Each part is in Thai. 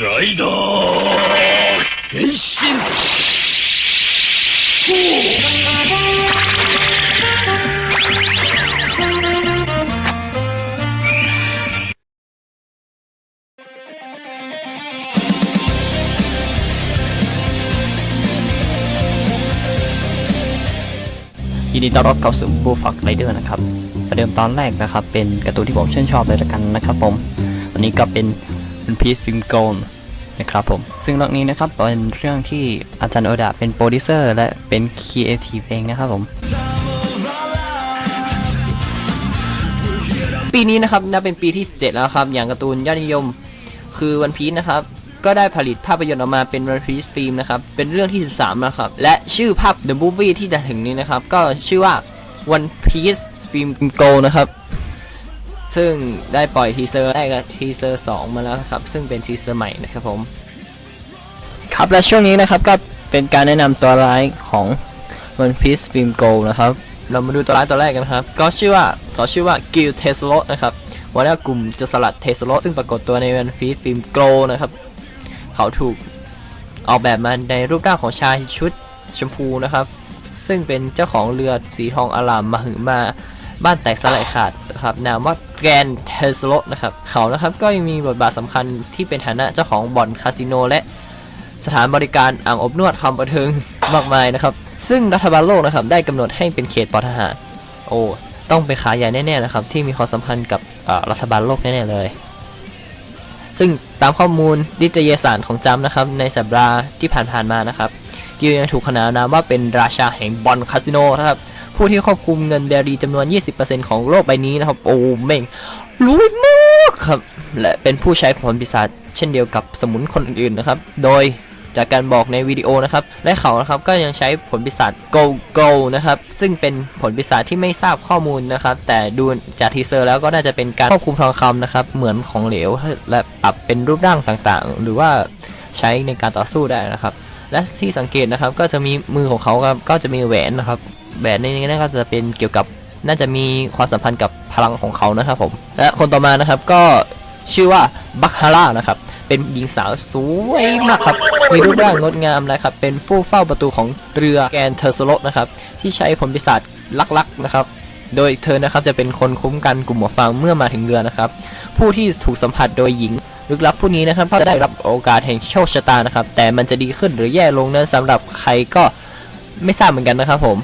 ライダー変身ยินดีต้อนรับเข้าสู่บูฟักไรเดอร์นะครับประเดิมตอนแรกนะครับ เป็นการ์ตูนที่ผมชื่นชอบเลยละกันนะครับผมวันนี้ก็เป็น เป็นพีซฟิล์มโกลนะครับผม ซึ่งเรื่องนี้นะครับเป็นเรื่องที่อาจารย์โอดาเป็นโปรดิวเซอร์และเป็นครีเอทีฟเองนะครับผมปีนี้นะครับนับเป็นปีที่ 7 แล้วครับ อย่างการ์ตูนยอดนิยม คือวันพี e นะครับ ก็ได้ผลิตภาพยนตร์ออกมาเป็นวันพี e ฟิล์มนะครับ เป็นเรื่องที่ 13 แล้วครับ และชื่อภาพ The Movie ที่จะถึงนี้นะครับ ก็ชื่อว่า One Piece Film Go นะครับ ซึ่งได้ปล่อยทีเซอร์แรกและทีเซอร์2มาแล้วครับ ซึ่งเป็นทีเซอร์ใหม่นะครับผม ครับและช่วงนี้นะครับก็เป็นการแนะนำตัวร้ายของ One Piece Film Go นะครับ เรามาดูตัวร้ายตัวแรกกันครับ ก็ชื่อว่าขาชื่อว่ากิลเทสโลนะครับหัวหน้ากลุ่มโจรสลัดเทสโลซึ่งปรากฏตัวใน One Piece Film Go นะครับ เขาถูกออกแบบมาในรูปร่างของชายชุดชมพูนะครับ ซึ่งเป็นเจ้าของเรือสีทองอลามมาหือมา บ้านแตกสลายขาดนะครับนามว่าแกรนเทสโลนะครับเขานะครับก็ยังมีบทบาทสำคัญที่เป็นฐานะเจ้าของบ่อนคาสิโนและสถานบริการอ่างอบนวดคำประเทิงมากมายนะครับ ซึ่งรัฐบาลโลกนะครับได้กำหนดให้เป็นเขตปลอดทหารโอ้ต้องเป็นขาใหญ่แน่ๆนะครับที่มีความสัมพันธ์กับรัฐบาลโลกแน่ๆเลย ซึ่งตามข้อมูลนิตยสารของจำนะครับในสัปดาห์ที่ผ่านๆมานะครับกิลยังถูกขนานนามว่าเป็นราชาแห่งบอลคาสิโนนะครับ ผู้ที่ควบคุมเงินเบรีจำนวน 20%ของโลกใบนี้นะครับโอ้เม่งรวยมากครับและเป็นผู้ใช้ผลปีศาจเช่นเดียวกับสมุนคนอื่นๆนะครับ โดยจากการบอกในวิดีโอนะครับและเขานะครับก็ยังใช้ผลปีศาจ Go Go นะครับซึ่งเป็นผลปีศาจที่ไม่ทราบข้อมูลนะครับ แต่ดูจากทีเซอร์แล้วก็น่าจะเป็นการควบคุมทองคำนะครับ เหมือนของเหลวและปรับเป็นรูปร่างต่างๆ หรือว่าใช้ในการต่อสู้ได้นะครับ และที่สังเกตนะครับก็จะมีมือของเขาครับก็จะมีแหวนนะครับ แหวนในนี้น่าจะเป็นเกี่ยวกับน่าจะมีความสัมพันธ์กับพลังของเขานะครับผมและคนต่อมานะครับก็ชื่อว่าบัคฮาร่านะครับเป็นหญิงสาวสวยมากครับ มีรูปร่างงดงามนะครับ เป็นผู้เฝ้าประตูของเรือแกนเทอร์โซโลนะครับ ที่ใช้ผลปีศาจลักๆนะครับ โดยเธอนะครับจะเป็นคนคุ้มกันกลุ่มหมวกฟางเมื่อมาถึงเรือนะครับ ผู้ที่ถูกสัมผัสโดยหญิงลึกลับผู้นี้นะครับจะได้รับโอกาสแห่งโชคชะตานะครับ แต่มันจะดีขึ้นหรือแย่ลงนั้นสำหรับใครก็ไม่ทราบเหมือนกันนะครับผม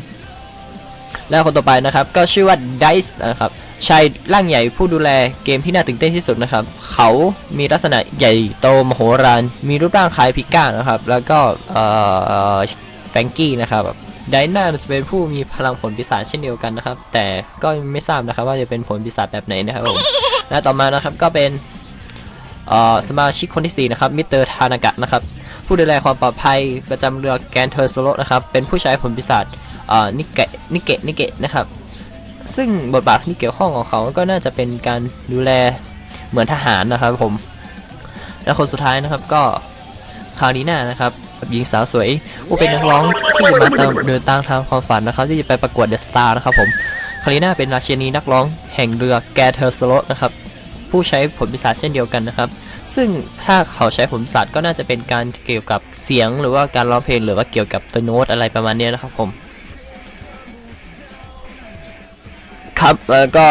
และคนต่อไปนะครับก็ชื่อว่า Dice นะครับชายร่างใหญ่ผู้ดูแลเกมที่น่าตื่นเต้นที่สุดนะครับ เขามีลักษณะใหญ่โตมโหฬารมีรูปร่างคล้ายพิก้านะครับ แล้วก็เอ่อแฟงกี้นะครับไดน่าจะเป็นผู้มีพลังผลปีศาจเช่นเดียวกันนะครับ แต่ก็ไม่ทราบนะครับว่าจะเป็นผลปีศาจแบบไหนนะครับผมและต่อมานะครับก็เป็นสมาชิกคนที่4นะครับมิสเตอร์ทานากะนะครับผู้ดูแลความปลอดภัยประจำเรือแกนเทอร์โซโลนะครับเป็นผู้ใช้ผลปีศาจ นิเกะนิเกะนิเกะนะครับ ซึ่งบทบาทที่เกี่ยวข้องของเขาก็น่าจะเป็นการดูแลเหมือนทหารนะครับผม และคนสุดท้ายนะครับก็คารีน่านะครับหญิงสาวสวยผู้เป็นนักร้องที่จะมาเติมเดินตามทางความฝันนะครับ ที่จะไปประกวดเดอะสตาร์นะครับผมคารีน่าเป็นราชินีนักร้องแห่งเรือแกเทอร์โซโลนะครับผู้ใช้ผลปีศาจเช่นเดียวกันนะครับ ซึ่งถ้าเขาใช้ผลปีศาจก็น่าจะเป็นการเกี่ยวกับเสียงหรือว่าการร้องเพลงหรือว่าเกี่ยวกับตัวโน้ตอะไรประมาณนี้นะครับผม ครับ แล้วก็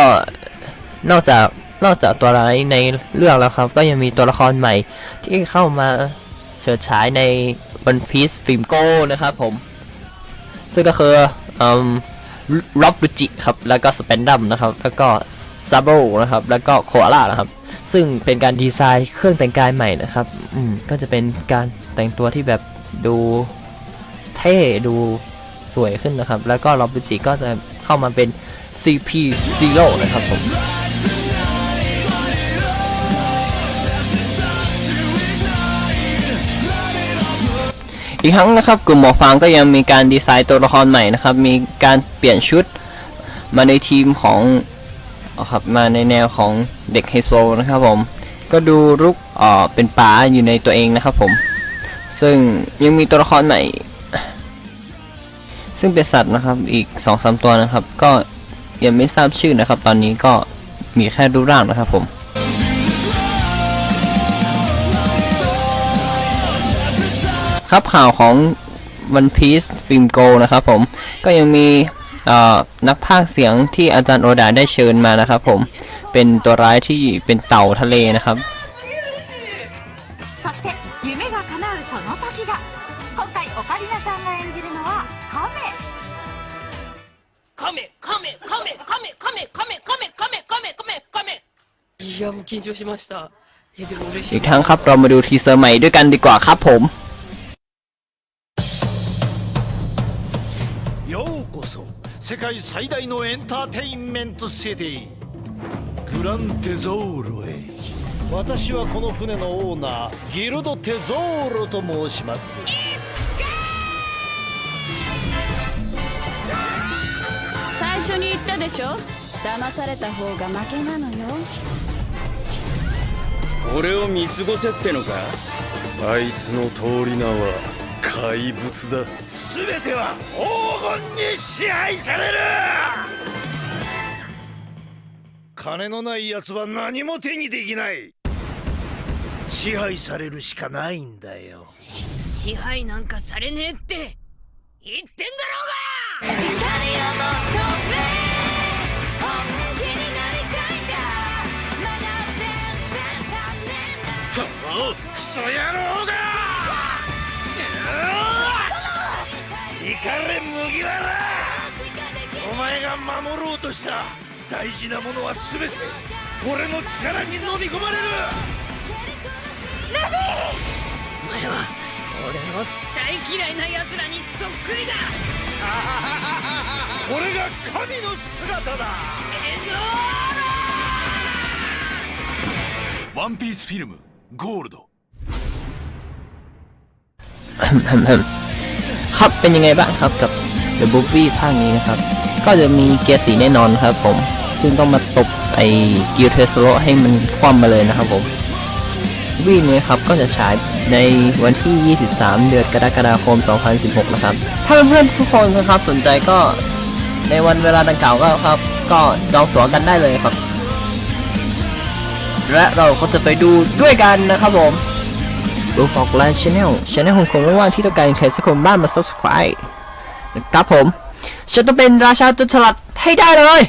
นอกจากนอกจากตัวร้ายในเรื่องแล้วครับ ก็ยังมีตัวละครใหม่ที่เข้ามาเฉิดฉายใน One Piece Film Go นะครับผม ซึ่งก็คือร็อบลูจิครับ แล้วก็สเปนดัมนะครับ แล้วก็ซาโบนะครับ แล้วก็โคอาล่านะครับ ซึ่งเป็นการดีไซน์เครื่องแต่งกายใหม่นะครับ อืม ก็จะเป็นการแต่งตัวที่แบบดูเท่ ดูสวยขึ้นนะครับ แล้วก็ร็อบลูจิก็จะเข้ามาเป็น CP0 นะครับผมอีกทั้งนะครับกลุ่มหมอฟางก็ยังมีการดีไซน์ตัวละครใหม่นะครับ มีการเปลี่ยนชุดมาในทีมของอครับมาในแนวของเด็กไฮโซนะครับผม ก็ดูรุกเอ่อเป็นป๋าอยู่ในตัวเองนะครับผม ซึ่งยังมีตัวละครใหม่ ซึ่งเป็นสัตว์นะครับอีก2อสตัวนะครับ ก็ ยังไม่ทราบชื่อนะครับ ตอนนี้ก็มีแค่รูปร่างนะครับผมครับข่าวของ One Piece Film Go นะครับผมก็ยังมีเอ่อนักพากย์เสียงที่อาจารย์โอดาได้เชิญมานะครับผมเป็นตัวร้ายที่เป็นเต่าทะเลนะครับ カリナさんが演じるのはカメカメカメカメカメカメカメカメカメカメカメカメいやもう緊張しましたいやでも嬉し อี い กทั้งครับเรามาดูทีเซอร์ใหม่ด้วยกันดีกว่าครับผม ようこそ世界最大のエンターテインメントシティグランテゾーロへ私はこの船のオーナーギルドテゾーロと申します最 初に言ったでしょ？騙された方が負けなのよ。俺を見過ごせってのか？あいつの通り名は怪物だ。全ては黄金に支配される！金のない奴は何も手にできない。支配されるしかないんだよ。支配なんかされねえって。言ってんだろうがのクソ野郎が！イカれ麦わら！お前が守ろうとした大事なものは全て俺の力に飲み込まれる！お前は俺の大嫌いな奴らにそっくりだ！これが神の姿だ！ワンピースフィルムゴールド ครับเป็นยังไงบ้างครับกับ The b o o b y ภาคนี้นะครับ ก็จะมีเกียร์สีแน่นอนครับผม ซึ่งต้องมาตบไอ้กิลเทสโลให้มันคว่ำมาเลยนะครับผมวีนี้ครับก็จะฉายในวันที่ 23 เดือนกรกฎาคม 2016 นะครับ ถ้าเพื่อนๆทุกคนนะครับสนใจก็ในวันเวลาดังกล่าวก็ครับ ก็จองตั๋วกันได้เลยครับ และเราก็จะไปดูด้วยกันนะครับผมดูฟอกไลน์ชแนลชแนลของคนว่างที่ต้องการใครสักคนบ้านมา subscribe นะครับผม จะต้องเป็นราชาจุดฉลัดให้ได้เลย